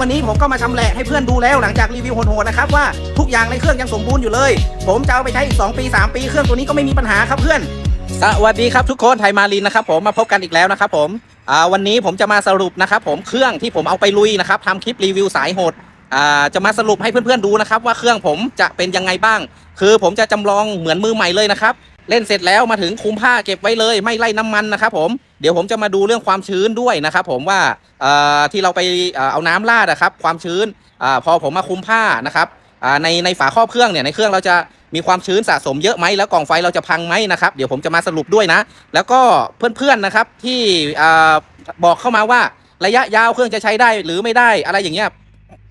วันนี้ผมก็มาชำแหละให้เพื่อนดูแล้วหลังจากรีวิวโหดๆนะครับว่าทุกอย่างในเครื่องยังสมบูรณ์อยู่เลย ผมจะเอาไปใช้อีก 2 ปี 3 ปี เครื่องตัวนี้ก็ไม่มีปัญหาครับเพื่อน สวัสดีครับทุกคนไทยมารินนะครับผมมาพบกันอีกแล้วนะครับผมวันนี้ผมจะมาสรุปนะครับผมเครื่องที่ผมเอาไปลุยนะครับทำคลิปรีวิวสายโหดจะมาสรุปให้เพื่อนๆดูนะครับว่าเครื่องผมจะเป็นยังไงบ้าง คือผมจะจำลองเหมือนมือใหม่เลยนะครับ เล่นเสร็จแล้วมาถึงคุมผ้าเก็บไว้เลย ไม่ไล่น้ำมันนะครับผม เดี๋ยวผมจะมาดูเรื่องความชื้นด้วยนะครับผมว่าที่เราไปเอาน้ำราดนะครับ ความชื้นอพอผมมาคุมผ้านะครับในในฝาครอบเครื่องเนี่ยในเครื่องเราจะมีความชื้นสะสมเยอะไหมแล้วกล่องไฟเราจะพังไหมนะครับเดี๋ยวผมจะมาสรุปด้วยนะ แล้วก็เพื่อนๆนะครับที่บอกเข้ามาว่าระยะยาวเครื่องจะใช้ได้หรือไม่ได้อะไรอย่างเงี้ย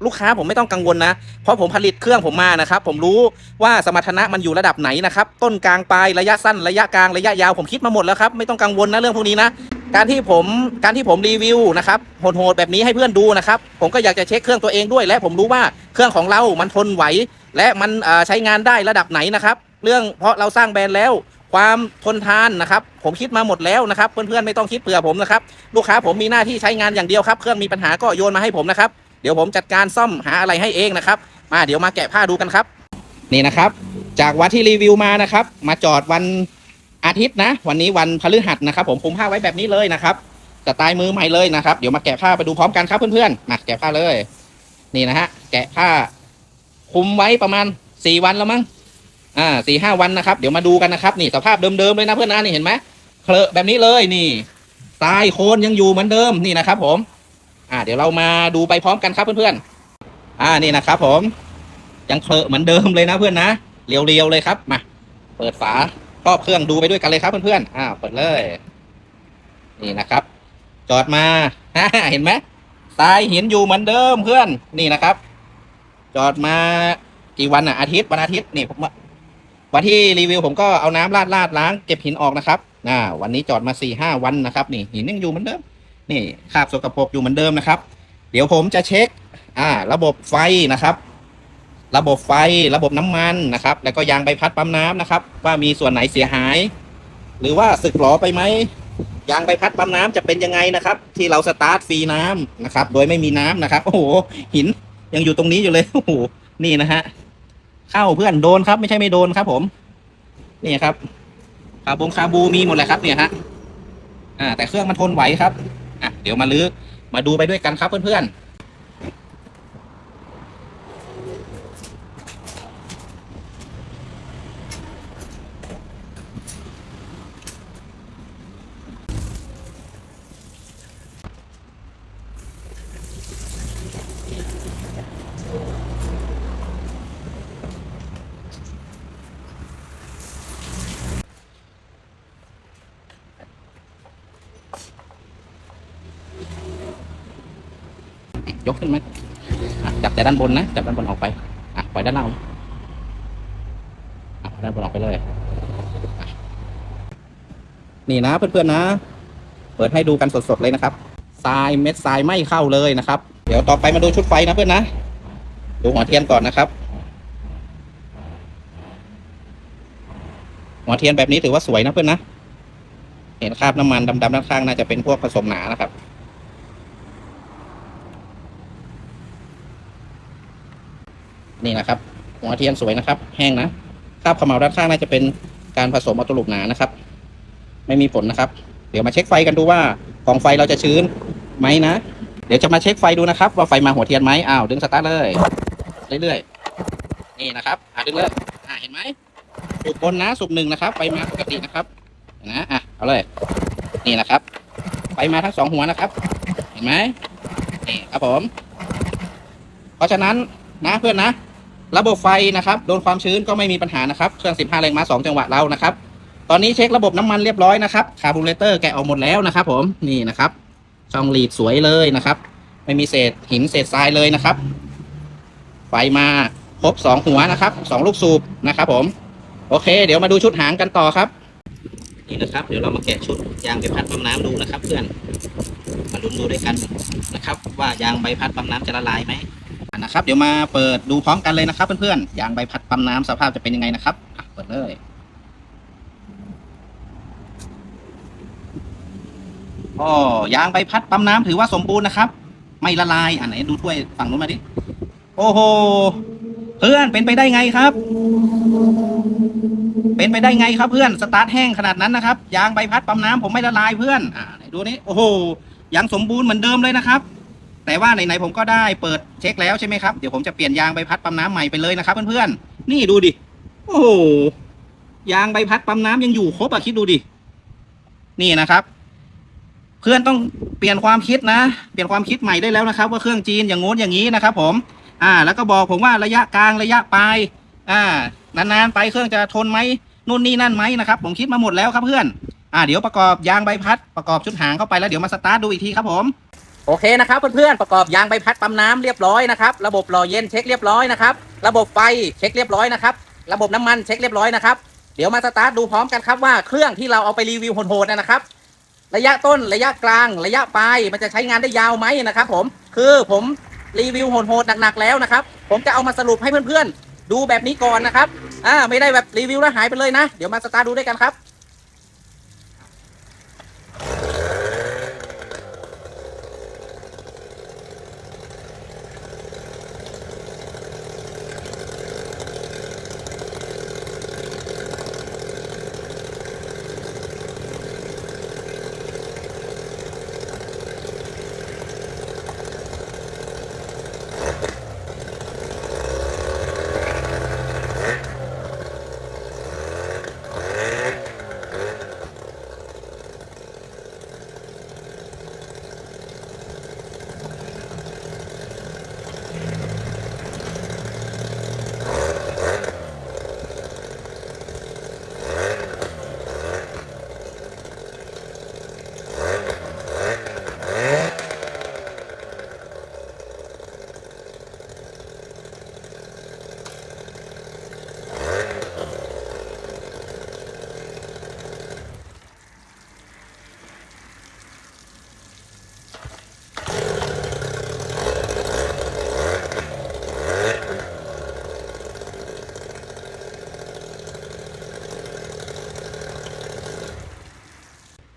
ลูกค้าผมไม่ต้องกังวลนะ เพราะผมผลิตเครื่องผมมานะครับ ผมรู้ว่าสมรรถนะมันอยู่ระดับไหนนะครับ ต้นกลางปลายระยะสั้นระยะกลางระยะยาวผมคิดมาหมดแล้วครับ ไม่ต้องกังวลนะเรื่องพวกนี้นะ การที่ผมการที่ผมรีวิวนะครับโหดๆแบบนี้ให้เพื่อนดูนะครับ ผมก็อยากจะเช็คเครื่องตัวเองด้วย และผมรู้ว่าเครื่องของเรามันทนไหว และมันใช้งานได้ระดับไหนนะครับ เรื่องเพราะเราสร้างแบรนด์แล้วความทนทานนะครับ ผมคิดมาหมดแล้วนะครับ เพื่อนๆไม่ต้องคิดเผื่อผมนะครับ ลูกค้าผมมีหน้าที่ใช้งานอย่างเดียวครับ เครื่องมีปัญหาก็โยนมาให้ผมนะครับ ดี๋ยวผมจัดการซ่อมหาอะไรให้เองนะครับ มาเดี๋ยวมาแกะผ้าดูกันครับ นี่นะครับ จากวันที่รีวิวมานะครับ มาจอดวันอาทิตย์นะ วันนี้วันพฤหัสนะครับผมคุมผ้าไว้แบบนี้เลยนะครับสไตล์มือใหม่เลยนะครับเดี๋ยวมาแกะผ้าไปดูพร้อมกันครับเพื่อนๆมาแกะผ้าเลย นี่นะฮะแกะผ้า คุมไว้ประมาณสี่วันแล้วมั้งอ่าสี่ห้าวันนะครับ เดี๋ยวมาดูกันนะครับ นี่สภาพเดิมๆเลยนะเพื่อนนะนี่เห็นไหมเคลอะแบบนี้เลยนี่ทรายโคนยังอยู่เหมือนเดิมนี่นะครับ ผม อ่าเดี๋ยวเรามาดูไปพร้อมกันครับเพื่อนๆ อ่านี่นะครับผม ยังเคลอะเหมือนเดิมเลยนะเพื่อนนะเรียวๆเลยครับมาเปิดฝาครอบเครื่องดูไปด้วยกันเลยครับเพื่อนๆ อ้าวเปิดเลย นี่นะครับ จอดมาเห็นไหมทรายหินอยู่เหมือนเดิมเพื่อน นี่นะครับ จอดมากี่วันอะอาทิตย์วันอาทิตย์นี่ผมวันที่รีวิวผมก็เอาน้ำราดราดล้างเก็บหินออกนะครับอ่าวันนี้จอดมาสี่ห้าวันนะครับ นี่หินยังอยู่เหมือนเดิม นี่คราบสกปรกอยู่เหมือนเดิมนะครับ เดี๋ยวผมจะเช็ค อ่า ระบบไฟนะครับ ระบบไฟระบบน้ำมันนะครับ แล้วก็ยางใบพัดปั๊มน้ำนะครับ ว่ามีส่วนไหนเสียหาย หรือว่าสึกหรอไปไหมยางใบพัดปั๊มน้ำจะเป็นยังไงนะครับ ที่เราสตาร์ทฟรีน้ำนะครับ โดยไม่มีน้ำนะครับ โอ้โหหินยังอยู่ตรงนี้อยู่เลยโอ้โหนี่นะฮะเข้าเพื่อนโดนครับ ไม่ใช่ไม่โดนครับผม นี่ครับคาบงคาบูมีหมดเลยครับเนี่ยฮะอ่า แต่เครื่องมันทนไหวครับ เดี๋ยวมาลื้อมาดูไปด้วยกันครับเพื่อนๆ ยกขึ้นไหมจับแต่ด้านบนนะ จับด้านบนออกไปอะปล่อยด้านล่างอะด้านบนออกไปเลย นี่นะเพื่อนๆนะ เปิดให้ดูกันสดๆเลยนะครับทรายเม็ดทรายไม่เข้าเลยนะครับ เดี๋ยวต่อไปมาดูชุดไฟนะเพื่อนนะ ดูหัวเทียนก่อนนะครับ หัวเทียนแบบนี้ถือว่าสวยนะเพื่อนนะ เห็นคราบน้ำมันดำๆด้านข้างน่าจะเป็นพวกผสมหนานะครับ นี่นะครับ หัวเทียนสวยนะครับ แห้งนะคราบขมเหลาด้านข้างน่าจะเป็นการผสมอัตลุปหนานะครับ ไม่มีผลนะครับ เดี๋ยวมาเช็คไฟกันดูว่ากองไฟเราจะชื้นไหมนะ เดี๋ยวจะมาเช็คไฟดูนะครับ ว่าไฟมาหัวเทียนไหมอ้าวดึงสตาร์ทเลยเรื่อยๆนี่นะครับอ่าดึงเลยอ่าเห็นไหมสูบบนนะสูบหนึ่งนะครับ ไฟมาปกตินะครับนนะอะเอาเลยนี่นะครับ ไฟมาทั้งสองหัวนะครับ เห็นไหมนี่ครับผม เพราะฉะนั้นนะเพื่อนนะ ระบบไฟนะครับโดนความชื้นก็ไม่มีปัญหานะครับเครื่อง 15 แรงม้า 2 จังหวะเรานะครับ ตอนนี้เช็คระบบน้ำมันเรียบร้อยนะครับคาร์บูเรเตอร์แกะออกหมดแล้วนะครับ ผมนี่นะครับ ช่องหลีดสวยเลยนะครับ ไม่มีเศษหินเศษทรายเลยนะครับ ไฟมาครบ2 หัวนะครับ 2 ลูกสูบนะครับ ผม โอเค เดี๋ยวมาดูชุดหางกันต่อครับนี่นะครับ เดี๋ยวเรามาแกะชุดยางใบพัดปั๊มน้ำดูนะครับ เพื่อนมาลุ้นดูด้วยกันนะครับ ว่ายางใบพัดปั๊มน้ำจะละลายไหม นะครับเดี๋ยวมาเปิดดูพร้อมกันเลยนะครับเพื่อนๆยางใบพัดปั๊มน้ำสภาพจะเป็นยังไงนะครับเปิดเลยอ๋อยางใบพัดปั๊มน้ำถือว่าสมบูรณ์นะครับ ไม่ละลายอะไหนดูถ้วยฝั่งนู้นมาดิโอ้โหเพื่อนเป็นไปได้ไงครับ เป็นไปได้ไงครับเพื่อนสตาร์ทแห้งขนาดนั้นนะครับยางใบพัดปั๊มน้ำผมไม่ละลายเพื่อนอ่าไหนดูนี่โอ้โหยังสมบูรณ์เหมือนเดิมเลยนะครับ แต่ว่าไหนๆผมก็ได้เปิดเช็คแล้วใช่ไหมครับ เดี๋ยวผมจะเปลี่ยนยางใบพัดปั๊มน้ำใหม่ไปเลยนะครับเพื่อนๆ นี่ดูดิ โอ้โห ยางใบพัดปั๊มน้ำยังอยู่ครบอะคิดดูดิ นี่นะครับ เพื่อนต้องเปลี่ยนความคิดนะ เปลี่ยนความคิดใหม่ได้แล้วนะครับ ว่าเครื่องจีนอย่างงู้นอย่างนี้นะครับ ผม อ่า แล้วก็บอกผมว่าระยะกลางระยะปลาย อ่า นานๆไปเครื่องจะทนไหมนู่นนี่นั่นไหมนะครับ ผมคิดมาหมดแล้วครับเพื่อน อ่า เดี๋ยวประกอบยางใบพัดประกอบชุดหางเข้าไปแล้วเดี๋ยวมาสตาร์ทดูอีกทีครับผม โอเคนะครับเพื่อนๆประกอบยางใบพัดปั๊มน้ำเรียบร้อยนะครับระบบหล่อเย็นเช็คเรียบร้อยนะครับระบบไฟเช็คเรียบร้อยนะครับระบบน้ำมันเช็คเรียบร้อยนะครับเดี๋ยวมาสตาร์ทดูพร้อมกันครับว่าเครื่องที่เราเอาไปรีวิวโหดๆนะครับ ระยะต้นระยะกลาง ระยะปลายมันจะใช้งานได้ยาวไหมนะครับผมคือผมรีวิวโหดๆหนักๆแล้วนะครับ ผมจะเอามาสรุปให้เพื่อนๆ ดูแบบนี้ก่อนนะครับอ่าไม่ได้แบบรีวิวแล้วหายไปเลยนะ เดี๋ยวมาสตาร์ทดูด้วยกันครับ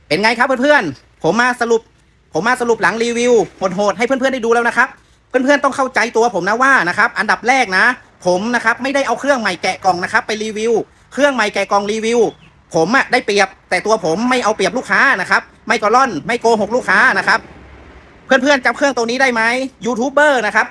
เป็นไงครับเพื่อนๆ ผมมาสรุป ผมมาสรุปหลังรีวิวโหดๆให้เพื่อนๆได้ดูแล้วนะครับ เพื่อนๆต้องเข้าใจตัวผมนะว่านะครับอันดับแรกนะ ผมนะครับไม่ได้เอาเครื่องใหม่แกะกล่องนะครับไปรีวิว เครื่องใหม่แกะกล่องรีวิว ผมอะได้เปรียบ แต่ตัวผมไม่เอาเปรียบลูกค้านะครับ ไม่กระล่อนไม่โกหกลูกค้านะครับ เพื่อนๆจำเครื่องตัวนี้ได้ไหมยูทูบเบอร์นะครับ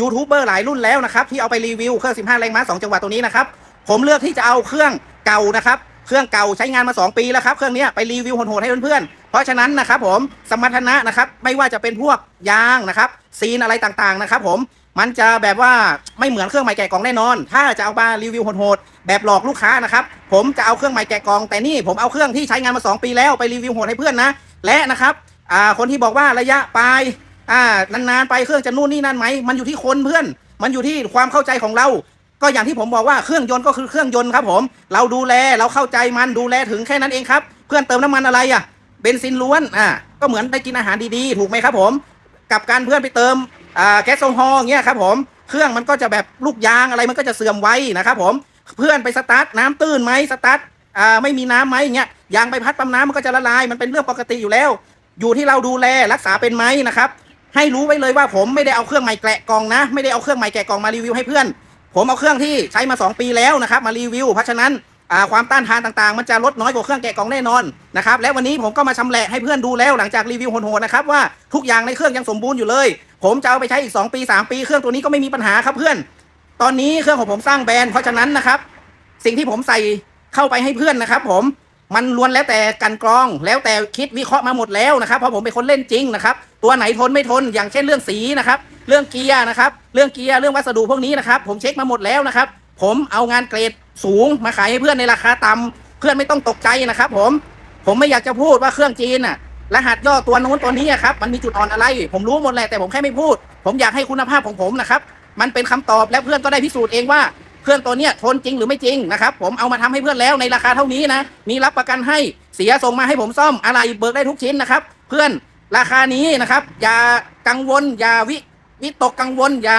ยูทูบเบอร์หลายรุ่นแล้วนะครับที่เอาไปรีวิวเครื่อง 15 แรงม้า 2 จังหวะตัวนี้นะครับผมเลือกที่จะเอาเครื่องเก่านะครับ เครื่องเก่าใช้งานมา 2 ปีแล้วครับ เครื่องนี้ไปรีวิวโหดๆให้เพื่อนๆ เพราะฉะนั้นนะครับผมสมรรถนะนะครับไม่ว่าจะเป็นพวกยางนะครับซีนอะไรต่างๆนะครับผมมันจะแบบว่าไม่เหมือนเครื่องใหม่แกะกล่องแน่นอน ถ้าจะเอามารีวิวโหดๆแบบหลอกลูกค้านะครับผมจะเอาเครื่องใหม่แกะกล่องแต่นี่ผมเอาเครื่องที่ใช้งานมา 2 ปีแล้วไปรีวิวโหดให้เพื่อนนะและนะครับอ่าคนที่บอกว่าระยะปลายอ่านานๆไปเครื่องจะนู่นนี่นั่นไหมมันอยู่ที่คนเพื่อน มันอยู่ที่ความเข้าใจของเรา ก็อย่างที่ผมบอกว่าเครื่องยนต์ก็คือเครื่องยนต์ครับผม เราดูแลเราเข้าใจมันดูแลถึงแค่นั้นเองครับ เพื่อนเติมน้ำมันอะไรอะเบนซินล้วนอ่าก็เหมือนได้กินอาหารดีๆ ถูกไหมครับผม กับการเพื่อนไปเติมอ่าแก๊สโซฮอล์เงี้ยครับผมเครื่องมันก็จะแบบลูกยางอะไรมันก็จะเสื่อมไว้นะครับผมเพื่อนไปสตาร์ทน้ำตื้นไหมสตาร์ทอ่าไม่มีน้ำไหมเงี้ยยางใบพัดปั๊มน้ำมันก็จะละลายมันเป็นเรื่องปกติอยู่แล้ว อยู่ที่เราดูแลรักษาเป็นไหมนะครับให้รู้ไว้เลยว่าผมไม่ได้เอาเครื่องใหม่แกะกองนะ ไม่ได้เอาเครื่องใหม่แกะกองมารีวิวให้เพื่อน ผมเอาเครื่องที่ใช้มา 2 ปีแล้วนะครับมารีวิว เพราะฉะนั้นความต้านทานต่างๆ มันจะลดน้อยกว่าเครื่องแกะกล่องแน่นอนนะครับและวันนี้ผมก็มาชำแหละให้เพื่อนดูแล้วหลังจากรีวิวโหดๆนะครับว่าทุกอย่างในเครื่องยังสมบูรณ์อยู่เลย ผมจะเอาไปใช้อีก 2 ปี 3 ปี เครื่องตัวนี้ก็ไม่มีปัญหาครับเพื่อน ตอนนี้เครื่องของผมสร้างแบรนด์เพราะฉะนั้นนะครับสิ่งที่ผมใส่เข้าไปให้เพื่อนนะครับ ผมมันล้วนแล้วแต่กันกรองแล้วแต่คิดวิเคราะห์มาหมดแล้วนะครับเพราะผมเป็นคนเล่นจริงนะครับตัวไหนทนไม่ทนอย่างเช่นเรื่องสีนะครับ เรื่องเกียร์นะครับ เรื่องเกียร์เรื่องวัสดุพวกนี้นะครับ ผมเช็คมาหมดแล้วนะครับ ผมเอางานเกรดสูงมาขายให้เพื่อนในราคาต่ำเพื่อนไม่ต้องตกใจนะครับ ผมผมไม่อยากจะพูดว่าเครื่องจีนน่ะรหัสย่อตัวนู้นตัวนี้อะครับมันมีจุดอ่อนอะไร ผมรู้หมดแหละแต่ผมแค่ไม่พูด ผมอยากให้คุณภาพของผมนะครับ มันเป็นคำตอบและเพื่อนก็ได้พิสูจน์เองว่าเครื่องตัวเนี้ยทนจริงหรือไม่จริงนะครับผมเอามาทำให้เพื่อนแล้วในราคาเท่านี้นะมีรับประกันให้เสียส่งมาให้ผมซ่อมอะไรเบิกได้ทุกชิ้นนะครับ เพื่อนราคานี้นะครับ อย่ากังวลอย่าวิ วิตกกังวลอย่า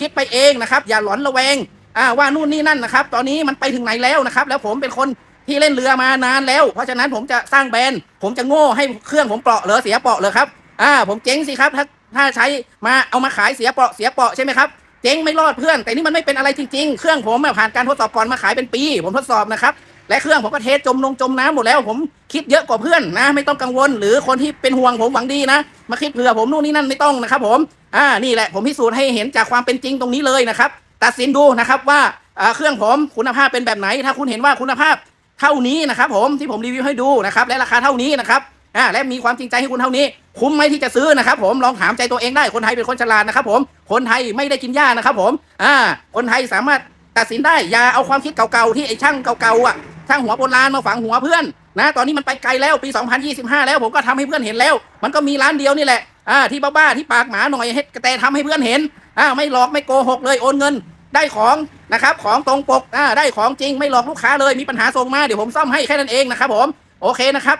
คิดไปเองนะครับ อย่าหลอนระแวงอ่าว่านู่นนี่นั่นนะครับ ตอนนี้มันไปถึงไหนแล้วนะครับ แล้วผมเป็นคนที่เล่นเรือมานานแล้ว เพราะฉะนั้นผมจะสร้างแบรนด์ผมจะโง่ให้เครื่องผมเปราะเหรอเสียเปราะเหรอครับอ่าผมเจ๊งสิครับถ้าถ้าใช้มาเอามาขายเสียเปราะเสียเปราะใช่ไหมครับเจ๊งไม่รอดเพื่อน แต่นี่มันไม่เป็นอะไรจริง ๆ เครื่องผมผ่านการทดสอบก่อนมาขายเป็นปี ผมทดสอบนะครับ และเครื่องผมก็เทสจมลงจมน้ำหมดแล้ว ผมคิดเยอะกว่าเพื่อนนะ ไม่ต้องกังวล หรือคนที่เป็นห่วงผมหวังดีนะ มาคิดเผื่อผมนู่นนี่นั่นไม่ต้องนะครับ ผมอ่านี่แหละผมพิสูจน์ให้เห็นจากความเป็นจริงตรงนี้เลยนะครับ ตัดสินดูนะครับว่าอ่าเครื่องผมคุณภาพเป็นแบบไหน ถ้าคุณเห็นว่าคุณภาพเท่านี้นะครับ ผมที่ผมรีวิวให้ดูนะครับและราคาเท่านี้นะครับอ่าและมีความจริงใจให้คุณเท่านี้ คุ้มไหมที่จะซื้อนะครับ ผมลองถามใจตัวเองได้คนไทยเป็นคนฉลาดนะครับผมคนไทยไม่ได้กินหญ้านะครับ ผมอ่าคนไทยสามารถตัดสินได้อย่าเอาความคิดเก่าๆที่ไอ้ช่างเก่าๆอะ ช่างหัวโบราณมาฝังหัวเพื่อนนะตอนนี้มันไปไกลแล้วปี 2025 แล้วผมก็ทำให้เพื่อนเห็นแล้ว มันก็มีร้านเดียวนี่แหละอ่าที่บ้าๆที่ปากหมาหน่อยให้แต่ทำให้เพื่อนเห็นอ่าไม่หลอกไม่โกหกเลยโอนเงินได้ของนะครับของตรงปกอ่าได้ของจริงไม่หลอกลูกค้าเลยมีปัญหาส่งมาเดี๋ยวผมซ่อมให้แค่นั้นเองนะครับผมโอเคนะครับ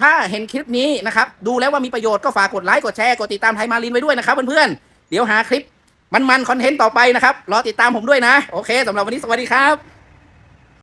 ถ้าเห็นคลิปนี้นะครับดูแล้วว่ามีประโยชน์ก็ฝากกดไลค์กดแชร์กดติดตามไทยมารินไว้ด้วยนะครับเพื่อนๆเดี๋ยวหาคลิปมันๆคอนเทนต์ต่อไปนะครับรอติดตามผมด้วยนะ โอเคสำหรับวันนี้สวัสดีครับ